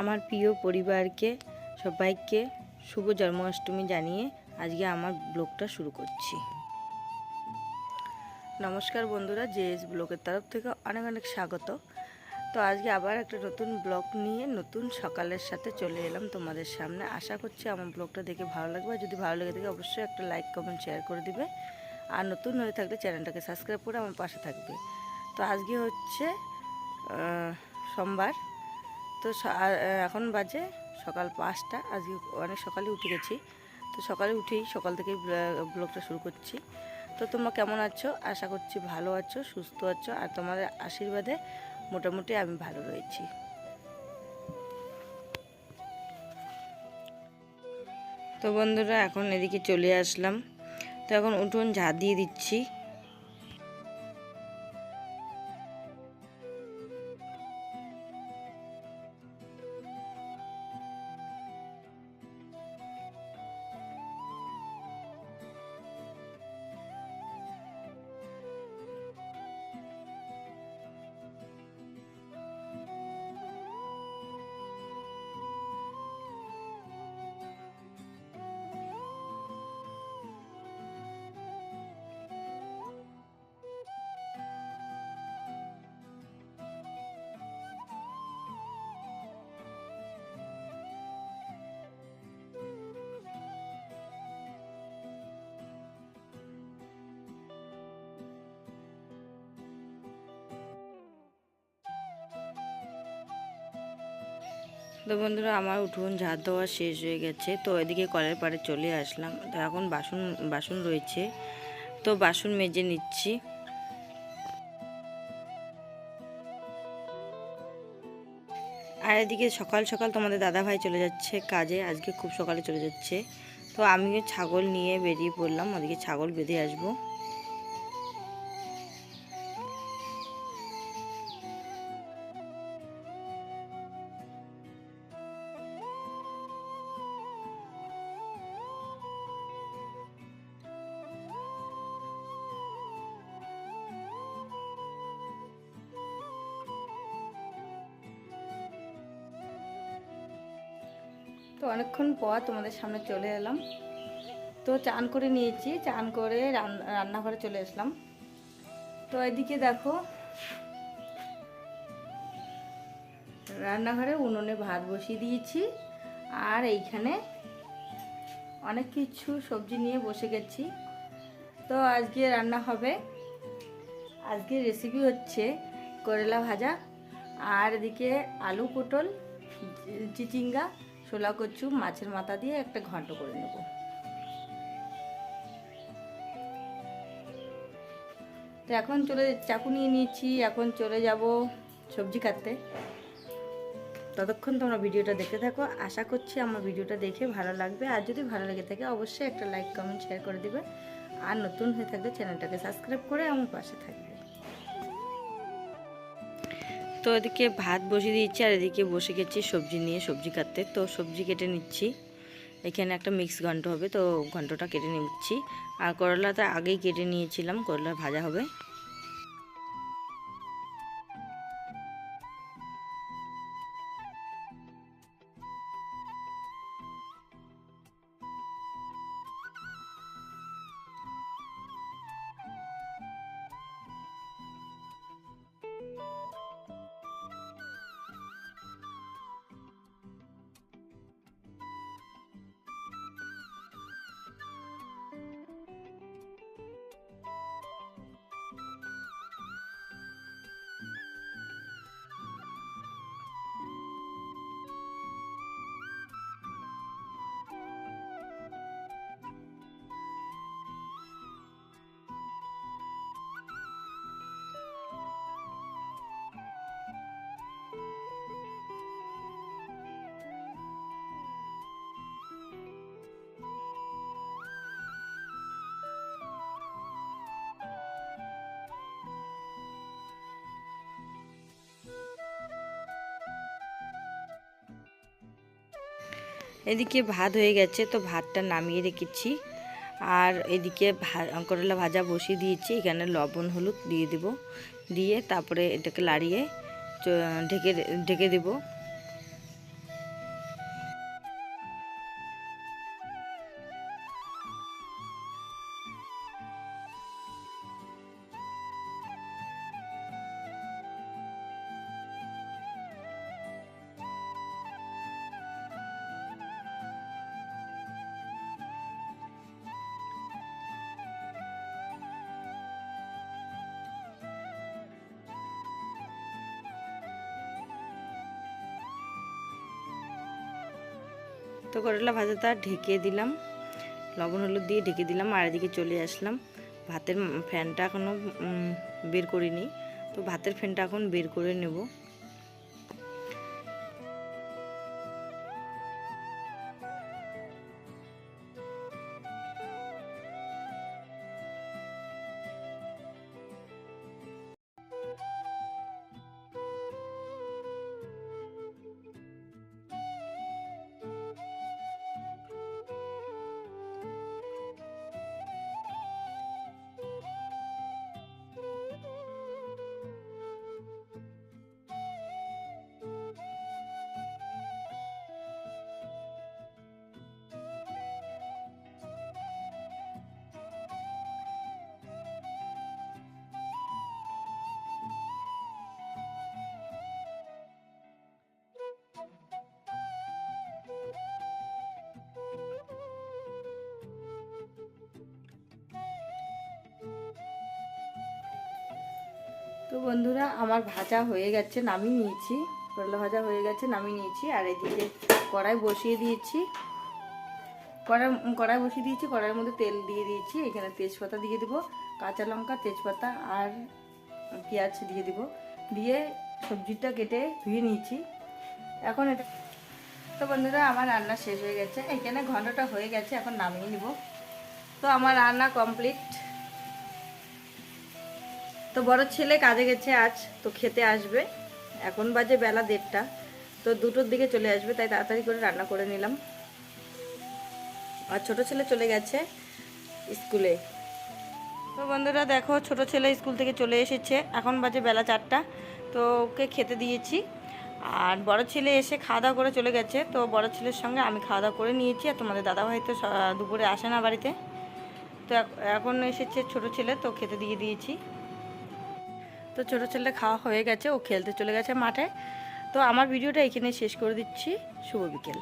আমার প্রিয় পরিবারকে, সবাইকে শুভ জন্মাষ্টমী জানিয়ে আজকে আমার ব্লগটা শুরু করছি। নমস্কার বন্ধুরা, জেএস ব্লগের তরফ থেকে অনেক অনেক স্বাগত। তো আজকে আবার একটা নতুন ব্লগ নিয়ে নতুন সকালের সাথে চলে এলাম তোমাদের সামনে। আশা করছি আমার ব্লগটা দেখে ভালো লাগবে। আর যদি ভালো লেগে থাকে, অবশ্যই একটা লাইক কমেন্ট শেয়ার করে দিবে। আর নতুন হয়ে থাকলে চ্যানেলটাকে সাবস্ক্রাইব করে আমার পাশে থাকবে। তো আজকে হচ্ছে সোমবার। তো এখন বাজে সকাল পাঁচটা। আজকে অনেক সকালে উঠে গেছি। তো সকালে উঠেই সকাল থেকে ব্লগটা শুরু করছি। তো তোমরা কেমন আছো? আশা করছি ভালো আছো, সুস্থ আছো। আর তোমাদের আশীর্বাদে মোটামুটি আমি ভালো রয়েছি। তো বন্ধুরা, এখন এদিকে চলে আসলাম। তো এখন উঠোন ঝাঁ দিয়ে দিচ্ছি। তো বন্ধুরা, আমার উঠোন ঝাড় দেওয়া শেষ হয়ে গেছে। তো এদিকে কলের পাড়ে চলে আসলাম। তো এখন বাসন বাসন রয়েছে। তো বাসন মেজে নিচ্ছি। আর এদিকে সকাল সকাল তোমাদের দাদা ভাই চলে যাচ্ছে কাজে। আজকে খুব সকালে চলে যাচ্ছে। তো আমিও ছাগল নিয়ে বেরিয়ে পড়লাম। ওদিকে ছাগল বেঁধে আসব। তো অনেকক্ষণ পর তোমাদের সামনে চলে এলাম। তো চান করে নিয়েছি, চান করে রান- রান্নাঘরে চলে আসলাম। তো এদিকে দেখো, রান্নাঘরে উনুনে ভাত বসিয়ে দিয়েছি, আর এইখানে অনেক কিছু সবজি নিয়ে বসে গেছি। তো আজকে রান্না হবে, আজকে রেসিপি হচ্ছে করলা ভাজা, আর এদিকে আলু পটল চিচিঙ্গা ছোলা কচু, মাছের মাথা দিয়ে একটা ঘন্ট করে নেব। তো এখন চলে, চাকু নিয়ে নিয়েছি, এখন চলে যাব সবজি কাটতে। ততক্ষণ তোমরা ভিডিওটা দেখতে থাকো। আশা করছি আমার ভিডিওটা দেখে ভালো লাগবে। আর যদি ভালো লেগে থাকে, অবশ্যই একটা লাইক কমেন্ট শেয়ার করে দিবে। আর নতুন হয়ে থাকলে চ্যানেলটাকে সাবস্ক্রাইব করে আমার পাশে থাকবে। তো এদিকে ভাত বসিয়ে দিয়েছি আর এদিকে বসে গেছি সবজি নিয়ে, সবজি কাটতে। তো সবজি কেটে নিচ্ছি। এখানে একটা মিক্স ঘন্ট হবে, তো ঘন্টটা কেটে নিচ্ছি। আর করলাটা আগেই কেটে নিয়েছিলাম, করলা ভাজা হবে। এদিকে ভাত হয়ে গেছে, তো ভাতটা নামিয়ে রেখেছি। আর এদিকে করলা ভাজা বসিয়ে দিয়েছি, এখানে লবণ, হলুদ দিয়ে দেব। দিয়ে তারপরে এটাকে লাড়িয়ে ঢেকে ঢেকে দেব। তো করলা ভাজাটা ঢেকে দিলাম। লবণ হলুদ দিয়ে ঢেকে দিলাম আর এদিকে চলে আসলাম। ভাতের ফ্যানটা এখনও বের করিনি। তো ভাতের ফ্যানটা এখন বের করে নেব। তো বন্ধুরা, আমার ভাজা হয়ে গেছে, নামিয়ে নিয়েছি। করলা ভাজা হয়ে গেছে, নামিয়ে নিয়েছি। আর এদিকে কড়াই বসিয়ে দিয়েছি। কড়াই কড়াই বসিয়ে দিয়েছি, কড়াইয়ের মধ্যে তেল দিয়ে দিয়েছি। এখানে তেজপাতা দিয়ে দেবো, কাঁচা লঙ্কা, তেজপাতা আর পেঁয়াজ দিয়ে দেবো। দিয়ে সবজিটা কেটে ধুয়ে নিয়েছি। এখন এটা, তো বন্ধুরা, আমার রান্না শেষ হয়ে গেছে। এখানে ঘন্টাটা হয়ে গেছে, এখন নামিয়ে নিব। তো আমার রান্না কমপ্লিট। তো বড় ছেলে কাজে গেছে আজ, তো খেতে আসবে। এখন বাজে বেলা দেড়টা। তো দুটোর দিকে চলে আসবে, তাই তাড়াতাড়ি করে রান্না করে নিলাম। আর ছোট ছেলে চলে গেছে স্কুলে। তো বন্ধুরা দেখো, ছোট ছেলে স্কুল থেকে চলে এসেছে। এখন বাজে বেলা চারটা, তো ওকে খেতে দিয়েছি। আর বড় ছেলে এসে খাওয়া দাওয়া করে চলে গেছে। তো বড় ছেলের সঙ্গে আমি খাওয়া দাওয়া করে নিয়েছি। আর তোমাদের দাদাভাই তো দুপুরে আসে না বাড়িতে। তো এখন এসেছে ছোট ছেলে, তো খেতে দিয়ে দিয়েছি। তো ছোটো ছেলে খাওয়া হয়ে গেছে, ও খেলতে চলে গেছে মাঠে। তো আমার ভিডিওটা এখানে শেষ করে দিচ্ছি। শুভ বিকেল।